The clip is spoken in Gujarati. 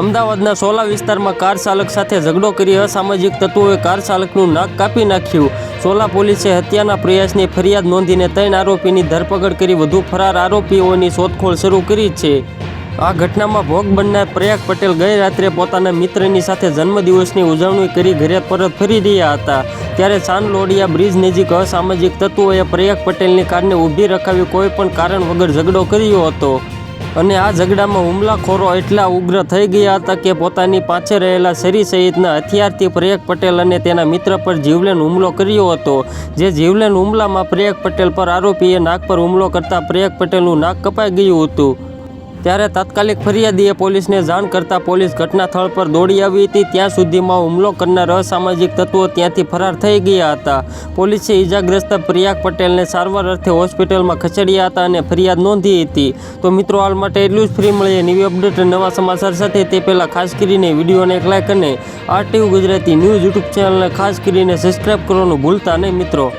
અમદાવાદના સોલા વિસ્તારમાં કાર ચાલક સાથે ઝઘડો કરી અસામાજિક તત્વોએ કાર ચાલકનું નાક કાપી નાખ્યું. સોલા પોલીસે હત્યાના પ્રયાસની ફરિયાદ નોંધીને ત્રણ આરોપીની ધરપકડ કરી વધુ ફરાર આરોપીઓની શોધખોળ શરૂ કરી છે. આ ઘટનામાં ભોગ બનનાર પ્રયાગ પટેલ ગઈ રાત્રે પોતાના મિત્રની સાથે જન્મદિવસની ઉજવણી કરી ઘરે પરત ફરી રહ્યા હતા. ત્યારે ચાંદલોડિયા બ્રિજ નજીક અસામાજિક તત્વોએ પ્રયાગ પટેલની કારને ઊભી રખાવી કોઈ પણ કારણ વગર ઝઘડો કર્યો હતો. અને આ ઝઘડામાં હુમલાખોરો એટલા ઉગ્ર થઈ ગયા હતા કે પોતાની પાછળ રહેલા શરી સહિતના હથિયારથી પ્રયાગ પટેલ અને તેના મિત્ર પર જીવલેણ હુમલો કર્યો હતો. જે જીવલેન હુમલામાં પ્રયાગ પટેલ પર આરોપીએ નાક પર હુમલો કરતાં પ્રયાગ પટેલનું નાક કપાઈ ગયું હતું. ત્યારે તાત્કાલિક ફરિયાદીએ પોલીસને જાણ કરતા પોલીસ ઘટના સ્થળ પર દોડી આવી હતી. ત્યાં સુધીમાં હુમલો કરનાર અસામાજિક તત્વો ત્યાંથી ફરાર થઈ ગયા હતા. પોલીસે ઈજાગ્રસ્ત પ્રિયાગ પટેલને સારવાર અર્થે હોસ્પિટલમાં ખસેડ્યા હતા અને ફરિયાદ નોંધી હતી. તો મિત્રો, હાલ માટે એટલું જ ફ્રી મળીએ. નવી અપડેટ નવા સમાચાર સાથે તે પહેલાં ખાસ કરીને વિડીયોને એક લાઇક અને આરટીયુ ગુજરાતી ન્યૂઝ યુટ્યુબ ચેનલને ખાસ કરીને સબસ્ક્રાઈબ કરવાનું ભૂલતા નહીં મિત્રો.